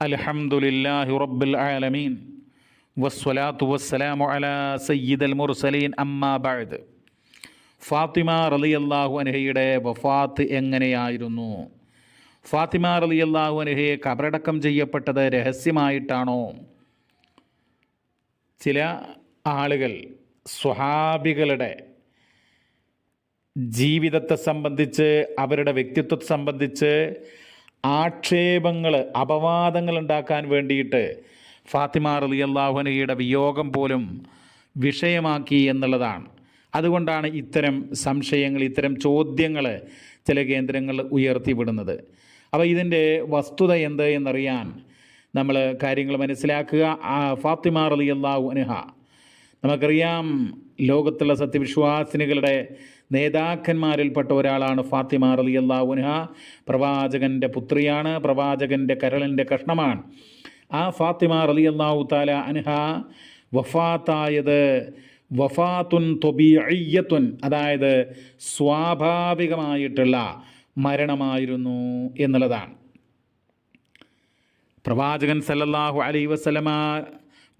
അലഹമുല്ലാഹി റബ്ബുൽ ആലമീൻ. വസ്വലാത്തു വസ്സലാമു അല സയ്യിദൽ മുർസലീൻ. അമ്മാ ബഅദ്. ഫാത്തിമ റളിയല്ലാഹു അൻഹയുടെ വഫാത്ത് എങ്ങനെയായിരുന്നു? ഫാത്തിമ റളിയല്ലാഹു അൻഹയെ കബറടക്കം ചെയ്യപ്പെട്ടത് രഹസ്യമായിട്ടാണോ? ചില ആളുകൾ സ്വഹാബികളുടെ ജീവിതത്തെ സംബന്ധിച്ച് അവരുടെ വ്യക്തിത്വത്തെ സംബന്ധിച്ച് ആക്ഷേപങ്ങൾ അപവാദങ്ങൾ ഉണ്ടാക്കാൻ വേണ്ടിയിട്ട് ഫാത്തിമ റലി അള്ളാഹുനയുടെ വിയോഗം പോലും വിഷയമാക്കി എന്നുള്ളതാണ്. അതുകൊണ്ടാണ് ഇത്തരം സംശയങ്ങൾ ഇത്തരം ചോദ്യങ്ങൾ ചില കേന്ദ്രങ്ങൾ ഉയർത്തിവിടുന്നത്. അപ്പോൾ ഇതിന്റെ വസ്തുത എന്ത് എന്നറിയാൻ നമ്മൾ കാര്യങ്ങൾ മനസ്സിലാക്കുക. ഫാത്തിമ റലി അള്ളാഹു അനുഹ നമുക്കറിയാം ലോകത്തുള്ള സത്യവിശ്വാസിനികളുടെ നേതാക്കന്മാരിൽപ്പെട്ട ഒരാളാണ് ഫാത്തിമ റലി അള്ളാഹുൻഹ പ്രവാചകന്റെ പുത്രിയാണ് പ്രവാചകന്റെ കരളിന്റെ കഷ്ണമാണ്. ആ ഫാത്തിമ റലി അള്ളാഹു താല അൻഹ വഫാത്തായത് വഫാത്തുൻ തൊബിയത്തുൻ അതായത് സ്വാഭാവികമായിട്ടുള്ള മരണമായിരുന്നു എന്നുള്ളതാണ്. പ്രവാചകൻ സല്ലല്ലാഹു അലൈ വസലമ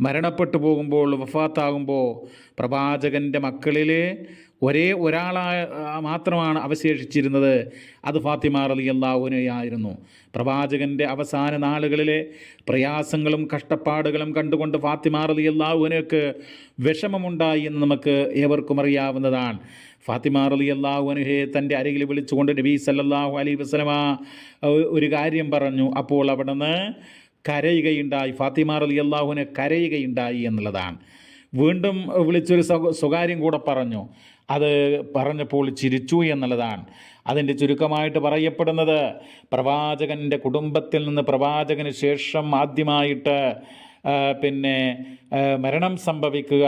മരണപ്പെട്ടു പോകുമ്പോൾ വഫാത്താകുമ്പോൾ പ്രവാചകന്റെ മക്കളിൽ ഒരേ ഒരാളായ മാത്രമാണ് അവശേഷിച്ചിരുന്നത്. അത് ഫാത്തിമ റലി അള്ളാഹുനയായിരുന്നു പ്രവാചകന്റെ അവസാന നാളുകളിലെ പ്രയാസങ്ങളും കഷ്ടപ്പാടുകളും കണ്ടുകൊണ്ട് ഫാത്തിമ റലി അള്ളാഹുവിനക്ക് വിഷമമുണ്ടായി എന്ന് നമുക്ക് ഏവർക്കും അറിയാവുന്നതാണ്. ഫാത്തിമ റലി അള്ളാഹുനഹെ തന്റെ അരികിൽ വിളിച്ചുകൊണ്ട് നബി സല്ലാഹു അലൈ വസ്ലമ ഒരു കാര്യം പറഞ്ഞു. അപ്പോൾ അവിടെ നിന്ന് കരയുകയുണ്ടായി. ഫാത്തിമ റലി അള്ളാഹുവിനെ കരയുകയുണ്ടായി എന്നുള്ളതാണ്. വീണ്ടും വിളിച്ചൊരു സ്വകാര്യം കൂടെ പറഞ്ഞു. അത് പറഞ്ഞപ്പോൾ ചിരിച്ചു എന്നുള്ളതാണ്. അതിന്റെ ചുരുക്കമായിട്ട് പറയപ്പെടുന്നത് പ്രവാചകന്റെ കുടുംബത്തിൽ നിന്ന് പ്രവാചകന് ശേഷം ആദ്യമായിട്ട് പിന്നെ മരണം സംഭവിക്കുക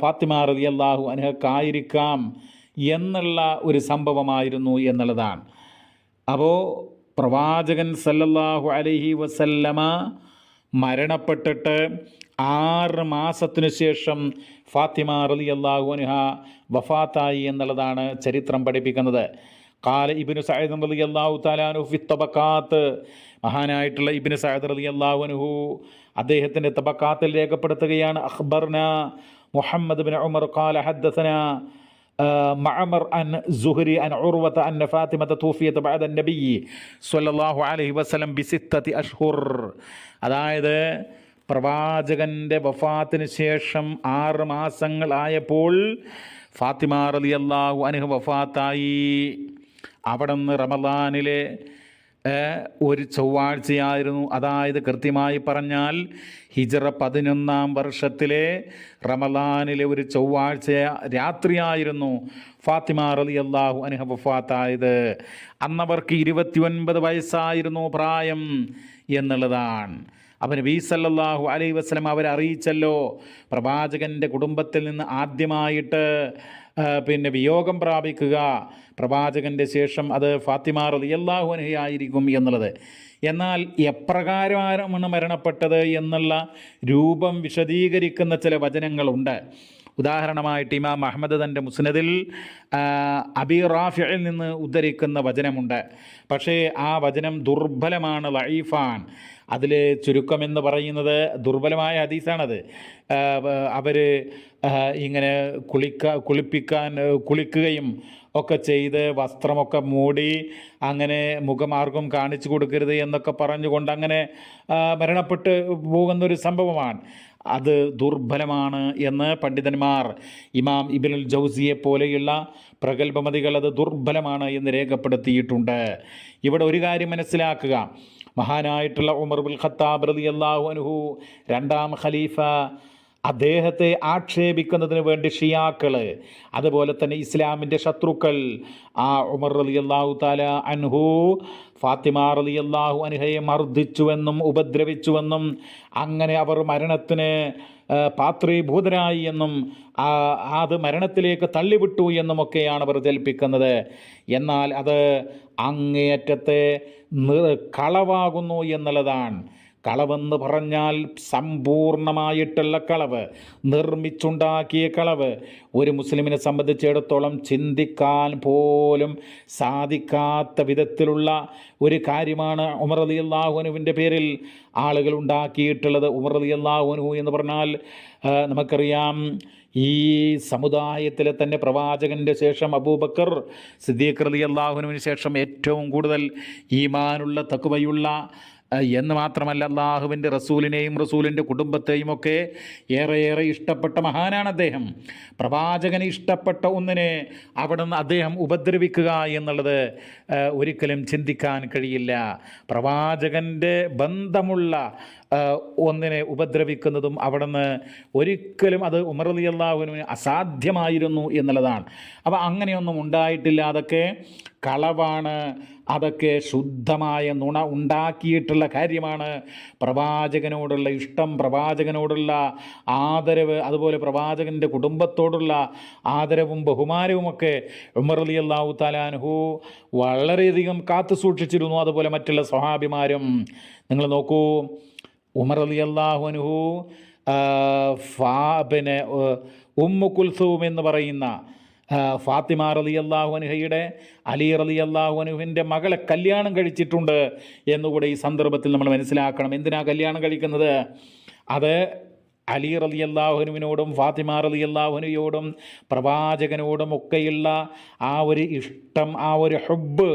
ഫാത്തിമ റതി അള്ളാഹു അനുഹക്കായിരിക്കാം എന്നുള്ള ഒരു സംഭവമായിരുന്നു എന്നുള്ളതാണ്. അപ്പോൾ പ്രവാചകൻ സല്ലല്ലാഹു അലഹി വസല്ലമ മരണപ്പെട്ടിട്ട് ആറ് മാസത്തിനു ശേഷം ഫാത്തിമ റലി അള്ളാഹു അൻഹ വഫാത്തായി എന്നുള്ളതാണ് ചരിത്രം പഠിപ്പിക്കുന്നത് കാല ഇബിനു സയ്യിദ് റലി അള്ളാഹു താലാനു ഫി തബക്കാത്ത് മഹാനായിട്ടുള്ള ഇബിന് സയ്യിദ് റലി അള്ളാഹു അൻഹു അദ്ദേഹത്തിൻ്റെ തബക്കാത്തിൽ രേഖപ്പെടുത്തുകയാണ് അഖ്ബർന മുഹമ്മദ് ബിൻ ഉമർ ഖാല ഹദ്ദസന معمر عن زهري عن عروة أن فاطمة توفيت بعد النبي صلى الله عليه وسلم بستة أشهر അതായത് പ്രവാചകന്റെ വഫാത്തിന് ശേഷം ആറ് മാസങ്ങളായപ്പോൾ ഫാത്തിമ റലി അള്ളാഹു അനുഹ വഫാത്തായി. അവിടെ നിന്ന് റമദാനിലെ ഒരു ചൊവ്വാഴ്ചയായിരുന്നു. അതായത് കൃത്യമായി പറഞ്ഞാൽ ഹിജറ പതിനൊന്നാം വർഷത്തിലെ റമദാനിലെ ഒരു ചൊവ്വാഴ്ച രാത്രിയായിരുന്നു ഫാത്തിമ റലി അള്ളാഹു അനുഹ വഫാത്തായത്. അന്നവർക്ക് ഇരുപത്തിയൊൻപത് വയസ്സായിരുന്നു പ്രായം എന്നുള്ളതാണ്. അവൻ നബീ സല്ലാഹു അലൈ വസ്ലം അവരെ അറിയിച്ചല്ലോ. പ്രവാചകന്റെ കുടുംബത്തിൽ നിന്ന് ആദ്യമായിട്ട് പിന്നെ വിയോഗം പ്രാപിക്കുക. പ്രവാചകന്റെ ശേഷം അത് ഫാത്തിമ റളിയല്ലാഹു അനുഹയായിരിക്കും എന്നുള്ളത്. എന്നാൽ എപ്രകാരമാണ് മരണപ്പെട്ടത് എന്നുള്ള രൂപം വിശദീകരിക്കുന്ന ചില വചനങ്ങളുണ്ട്. ഉദാഹരണമായിട്ട് ഇമാം അഹമ്മദ് തന്റെ മുസ്നദിൽ അബി റാഫിയിൽ നിന്ന് ഉദ്ധരിക്കുന്ന വചനമുണ്ട്. പക്ഷേ ആ വചനം ദുർബലമാണ് ലൈഫാൻ അതിൽ ചുരുക്കമെന്ന് പറയുന്നത് ദുർബലമായ ഹദീസാണത്. അവർ ഇങ്ങനെ കുളിക്ക കുളിപ്പിക്കാൻ കുളിക്കുകയും ഒക്കെ ചെയ്ത് വസ്ത്രമൊക്കെ മൂടി അങ്ങനെ മുഖമാർഗം കാണിച്ചു കൊടുക്കരുത് എന്നൊക്കെ പറഞ്ഞുകൊണ്ട് അങ്ങനെ മരണപ്പെട്ട് പോകുന്നൊരു സംഭവമാണ്. അത് ദുർബലമാണ് എന്ന് പണ്ഡിതന്മാർ ഇമാം ഇബിനുൽ ജൗസിയെ പോലെയുള്ള പ്രഗത്ഭമതികൾ അത് ദുർബലമാണ് എന്ന് രേഖപ്പെടുത്തിയിട്ടുണ്ട്. ഇവിടെ ഒരു കാര്യം മനസ്സിലാക്കുക. മഹാനായിട്ടുള്ള ഉമർ ബുൽ ഖത്താബ് റതി അള്ളാഹു അനുഹു രണ്ടാം ഖലീഫ അദ്ദേഹത്തെ ആക്ഷേപിക്കുന്നതിന് വേണ്ടി ഷിയാക്കൾ അതുപോലെ തന്നെ ഇസ്ലാമിന്റെ ശത്രുക്കൾ ആ ഉമർ അലി അള്ളാഹു താല അൻഹു ഫാത്തിമ അലി അള്ളാഹു അൻഹയെ മർദ്ദിച്ചുവെന്നും ഉപദ്രവിച്ചുവെന്നും അങ്ങനെ അവർ മരണത്തിന് പാത്രീഭൂതരായി എന്നും അത് മരണത്തിലേക്ക് തള്ളിവിട്ടു എന്നുമൊക്കെയാണ് അവർ ജൽപ്പിക്കുന്നത് എന്നാൽ അത് അങ്ങേയറ്റത്തെ കളവാകുന്നു എന്നുള്ളതാണ്. കളവെന്ന് പറഞ്ഞാൽ സമ്പൂർണമായിട്ടുള്ള കളവ്. നിർമ്മിച്ചുണ്ടാക്കിയ കളവ്. ഒരു മുസ്ലിമിനെ സംബന്ധിച്ചിടത്തോളം ചിന്തിക്കാൻ പോലും സാധിക്കാത്ത വിധത്തിലുള്ള ഒരു കാര്യമാണ് ഉമർ അലി അള്ളാഹുനുവിന്റെ പേരിൽ ആളുകൾ ഉണ്ടാക്കിയിട്ടുള്ളത്. ഉമർ അലി അള്ളാഹുനു എന്ന് പറഞ്ഞാൽ നമുക്കറിയാം ഈ സമുദായത്തിലെ തന്നെ പ്രവാചകന്റെ ശേഷം അബൂബക്കർ സിദ്ദീഖ് അലി അള്ളാഹുനുവിന് ശേഷം ഏറ്റവും കൂടുതൽ ഈമാനുള്ള തക്കുവയുള്ള എന്ന് മാത്രമല്ല അള്ളാഹുവിന്റെ റസൂലിനെയും റസൂലിന്റെ കുടുംബത്തെയും ഒക്കെ ഏറെ ഏറെ ഇഷ്ടപ്പെട്ട മഹാനാണ് അദ്ദേഹം. പ്രവാചകന് ഇഷ്ടപ്പെട്ട ഒന്നിനെ അവിടെ നിന്ന് അദ്ദേഹം ഉപദ്രവിക്കുക എന്നുള്ളത് ഒരിക്കലും ചിന്തിക്കാൻ കഴിയില്ല. പ്രവാചകന്റെ ബന്ധമുള്ള ഒന്നിനെ ഉപദ്രവിക്കുന്നതും അവിടെ നിന്ന് ഒരിക്കലും അത് ഉമർ അലി അസാധ്യമായിരുന്നു എന്നുള്ളതാണ്. അപ്പോൾ അങ്ങനെയൊന്നും ഉണ്ടായിട്ടില്ല. അതൊക്കെ കളവാണ്. അതൊക്കെ ശുദ്ധമായ നുണ ഉണ്ടാക്കിയിട്ടുള്ള കാര്യമാണ്. പ്രവാചകനോടുള്ള ഇഷ്ടം പ്രവാചകനോടുള്ള ആദരവ് അതുപോലെ പ്രവാചകന്റെ കുടുംബത്തോടുള്ള ആദരവും ബഹുമാനവുമൊക്കെ ഉമർ അലി അള്ളാഹു താലാൻഹു വളരെയധികം കാത്തു സൂക്ഷിച്ചിരുന്നു. അതുപോലെ മറ്റുള്ള സ്വഹാബിമാരും നിങ്ങൾ നോക്കൂ ഉമർ അലി അള്ളാഹു അനുഹു ഫാ പിന്നെ ഉമ്മു കുൽസൂം എന്ന് പറയുന്ന ഫാത്തിമ റലി അള്ളാഹു അനുഹയുടെ അലി റലി അള്ളാഹു അനുഹുവിന്റെ മകളെ കല്യാണം കഴിച്ചിട്ടുണ്ട് എന്നുകൂടെ ഈ സന്ദർഭത്തിൽ നമ്മൾ മനസ്സിലാക്കണം. എന്തിനാ കല്യാണം കഴിക്കുന്നത്? അത് അലി റലി അള്ളാഹുനുവിനോടും ഫാത്തിമ റലി അള്ളാഹുനുയോടും പ്രവാചകനോടും ഒക്കെയുള്ള ആ ഒരു ഇഷ്ടം ആ ഒരു ഹുബ്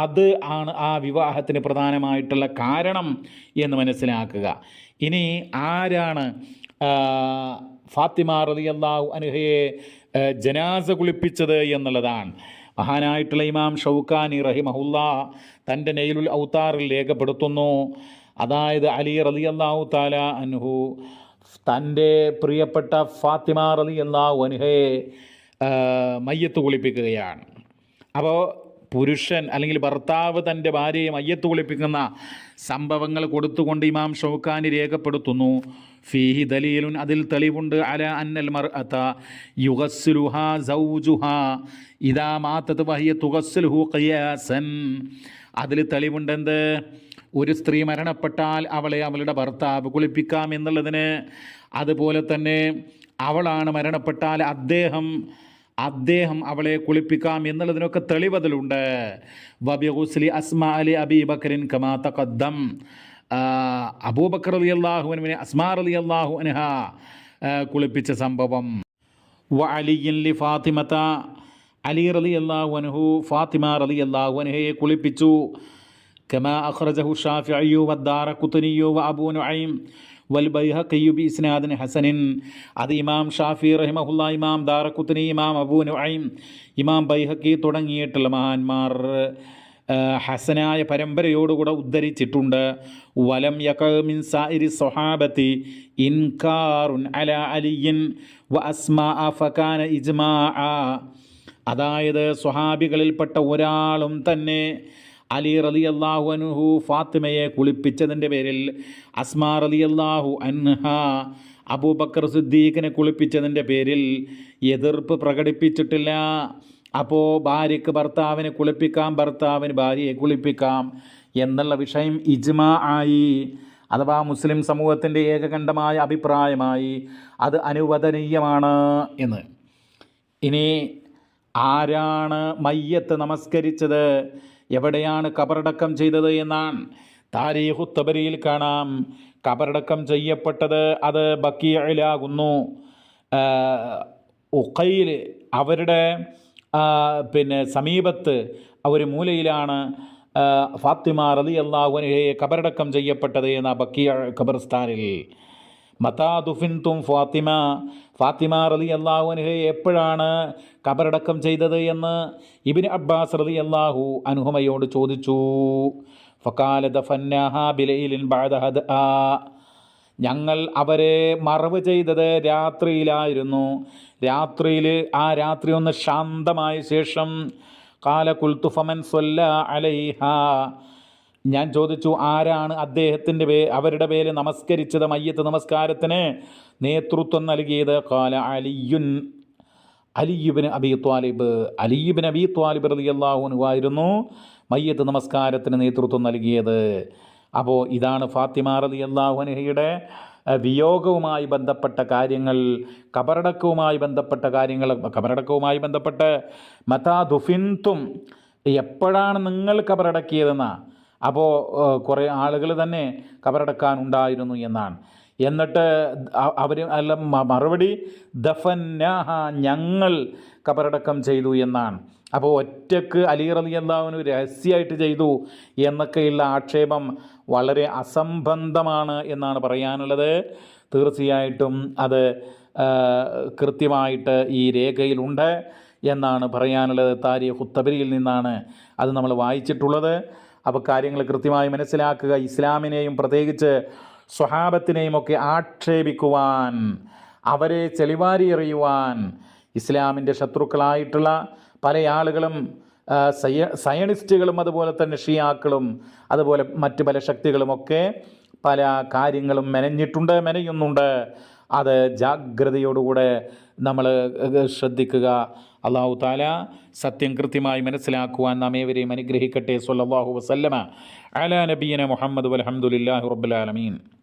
അത് ആണ് ആ വിവാഹത്തിന് പ്രധാനമായിട്ടുള്ള കാരണം എന്ന് മനസ്സിലാക്കുക. ഇനി ആരാണ് ഫാത്തിമ റളിയല്ലാഹു അൻഹയെ അനുഹയെ ജനാസ കുളിപ്പിച്ചത് എന്നുള്ളതാണ്. മഹാനായിട്ടുള്ള ഇമാം ഷൗഖാനി റഹിമഹുല്ല തന്റെ നെയിലുൽ ഔത്താറിൽ രേഖപ്പെടുത്തുന്നു. അതായത് അലി റളിയല്ലാഹു താല അനുഹു തന്റെ പ്രിയപ്പെട്ട ഫാത്തിമ റളിയല്ലാഹു അൻഹയെ അനുഹയെ മയ്യത്ത് കുളിപ്പിക്കുകയാണ്. അപ്പോൾ പുരുഷൻ അല്ലെങ്കിൽ ഭർത്താവ് തന്റെ ഭാര്യയെ മയ്യത്ത് കുളിപ്പിക്കുന്ന സംഭവങ്ങൾ കൊടുത്തുകൊണ്ട് ഇമാം ഷൗക്കാനി രേഖപ്പെടുത്തുന്നു. ഫീഹി ദലീലുൻ അതിൽ തെളിവുണ്ട്. അല അന്നൽ മർ അത യുഗസ്ലുഹ ഇതാ മാത്തത് വഹിയ തുഗസ്ലുഹു ഖിയാസൻ. അതിൽ തെളിവുണ്ടെന്ത്? ഒരു സ്ത്രീ മരണപ്പെട്ടാൽ അവളെ അവളുടെ ഭർത്താവ് കുളിപ്പിക്കാം എന്നുള്ളതിന്. അതുപോലെ തന്നെ അവളാണ് മരണപ്പെട്ടാൽ അദ്ദേഹം അദ്ദേഹം അവളെ കുളിപ്പിക്കാം എന്നുള്ളതിനൊക്കെ തെളിവതിലുണ്ട്. വബി ഹുസ്ലി അസ്മ അലി അബീബക്കറിൻ കമാ തഖദ്ദം. അബൂബക്കർ അലി അള്ളാഹുവിനെ അസ്മാർ അലി അള്ളാഹു അനഹ കുളിപ്പിച്ച സംഭവം. വ അലിയിൻ ലി ഫാത്തിമത്ത അലി റലി അള്ളാഹു അനഹു ഫാത്തിമ റലി അള്ളാഹു അനഹയെ കുളിപ്പിച്ചു. കമാ അഖ്റജഹു ഷാഫിഅയ്യു വദ്ദാറ കുത്തുനിയു വ അബൂ നുഐം വൽ ഇസ്നാദിൻ ഹസനിൻ. അത് ഇമാം ഷാഫി റഹിമഹുല്ല ഇമാം ദാറക്കുത്തനി ഇമാം അബൂ നുഐം ഇമാം ബൈഹക്കി തുടങ്ങിയിട്ടുള്ള മഹാന്മാർ ഹസനായ പരമ്പരയോടുകൂടെ ഉദ്ധരിച്ചിട്ടുണ്ട്. വലം യഖമിൻ സായിരി സൊഹാബത്തി ഇൻകാറുൻ അല അലിയിൻ വ അസ്മാ ഫാന ഇജ്മാ അതായത് സ്വഹാബികളിൽപ്പെട്ട ഒരാളും തന്നെ അലി റലി അള്ളാഹു അൻഹു ഫാത്തിമയെ കുളിപ്പിച്ചതിന്റെ പേരിൽ അസ്മാ റലി അള്ളാഹു അൻഹ അബൂബക്കർ സിദ്ദീഖിനെ കുളിപ്പിച്ചതിന്റെ പേരിൽ എതിർപ്പ് പ്രകടിപ്പിച്ചിട്ടില്ല. അപ്പോൾ ഭാര്യയ്ക്ക് ഭർത്താവിനെ കുളിപ്പിക്കാം ഭർത്താവിന് ഭാര്യയെ കുളിപ്പിക്കാം എന്നുള്ള വിഷയം ഇജ്മാ ആയി അഥവാ മുസ്ലിം സമൂഹത്തിന്റെ ഏകകണ്ഠമായ അഭിപ്രായമായി അത് അനുവദനീയമാണ് എന്ന്. ഇനി ആരാണ് മയ്യത്ത് നമസ്കരിച്ചത്? എവിടെയാണ് കബറടക്കം ചെയ്തത് എന്നാണ്. തബരിയിൽ കാണാം. കബറടക്കം ചെയ്യപ്പെട്ടത് അത് ബക്കിയയിലാകുന്നു ഉഖയിൽ അവരുടെ പിന്നെ സമീപത്ത് ഒരു മൂലയിലാണ് ഫാത്തിമ റലി അള്ളാഹുനയെ കബറടക്കം ചെയ്യപ്പെട്ടത് എന്ന ബക്കിയ ഖബർസ്ഥാനിൽ മതാദുഫിൻ തും ഫാത്തിമ. ഫാത്തിമ റലി അള്ളാഹു അനുഹയെ എപ്പോഴാണ് കബറടക്കം ചെയ്തത് എന്ന് ഇബിൻ അബ്ബാസ് റലി അള്ളാഹു അനുഹമയോട് ചോദിച്ചു. ഫക്കാല ദഫന്നഹ ബാദഹദ് ആ ഞങ്ങൾ അവരെ മറവ് ചെയ്തത് രാത്രിയിലായിരുന്നു. രാത്രിയിൽ ആ രാത്രി ഒന്ന് ശാന്തമായ ശേഷം കാല കുൽത്തുഫമൻ സൊല്ല അലൈഹ. ഞാൻ ചോദിച്ചു ആരാണ് അദ്ദേഹത്തിന്റെ പേ അവരുടെ പേര് നമസ്കരിച്ചത്? മയ്യത്ത് നമസ്കാരത്തിന് നേതൃത്വം നൽകിയത് കാല അലിയുൻ അലിയുബിന് അബി ത്വാലിബ്. അലിയുബിൻ അബി ത്വാലിബ് ആയിരുന്നു മയ്യത്ത് നമസ്കാരത്തിന് നേതൃത്വം നൽകിയത്. അപ്പോൾ ഇതാണ് ഫാത്തിമ റലി അള്ളാഹുനഹയുടെ വിയോഗവുമായി ബന്ധപ്പെട്ട കാര്യങ്ങൾ കബറടക്കവുമായി ബന്ധപ്പെട്ട കാര്യങ്ങൾ കബറടക്കവുമായി ബന്ധപ്പെട്ട് മതാ ദുഫിൻതും എപ്പോഴാണ് നിങ്ങൾ കബറടക്കിയതെന്നാ അപ്പോൾ കുറേ ആളുകൾ തന്നെ കബറടക്കാനുണ്ടായിരുന്നു എന്നാണ്. എന്നിട്ട് അവർ അല്ല മറുപടി ദഫന്നാഹ ഞങ്ങൾ കബറടക്കം ചെയ്തു എന്നാണ്. അപ്പോൾ ഒറ്റയ്ക്ക് അലി റലി അള്ളാഹുവിന് രഹസ്യമായിട്ട് ചെയ്തു എന്നൊക്കെയുള്ള ആക്ഷേപം വളരെ അസംബന്ധമാണ് എന്നാണ് പറയാനുള്ളത്. തീർച്ചയായിട്ടും അത് കൃത്യമായിട്ട് ഈ രേഖയിലുണ്ട് എന്നാണ് പറയാനുള്ളത്. താരിഖ് ഉത്തബരിയിൽ നിന്നാണ് അത് നമ്മൾ വായിച്ചിട്ടുള്ളത്. അപ്പോൾ കാര്യങ്ങൾ കൃത്യമായി മനസ്സിലാക്കുക. ഇസ്ലാമിനെയും പ്രത്യേകിച്ച് സ്വഹാബത്തിനെയും ഒക്കെ ആക്ഷേപിക്കുവാൻ അവരെ ചെളിവാരി എറിയുവാൻ ഇസ്ലാമിന്റെ ശത്രുക്കളായിട്ടുള്ള പല ആളുകളും സയ സയണിസ്റ്റുകളും അതുപോലെ തന്നെ ഷിയാക്കളും അതുപോലെ മറ്റു പല ശക്തികളുമൊക്കെ പല കാര്യങ്ങളും മെനഞ്ഞിട്ടുണ്ട് മെനയുന്നുണ്ട്. അത് ജാഗ്രതയോടുകൂടെ നമ്മൾ ശ്രദ്ധിക്കുക. അള്ളാഹു താല സത്യം കൃത്യമായി മനസ്സിലാക്കുവാൻ നാം ഏവരെയും അനുഗ്രഹിക്കട്ടെ. സല്ലാഹു വസല്ലമ. അല നബീന മുഹമ്മദ് വലഹമുല്ലാഹി റബ്ബുലാലമീൻ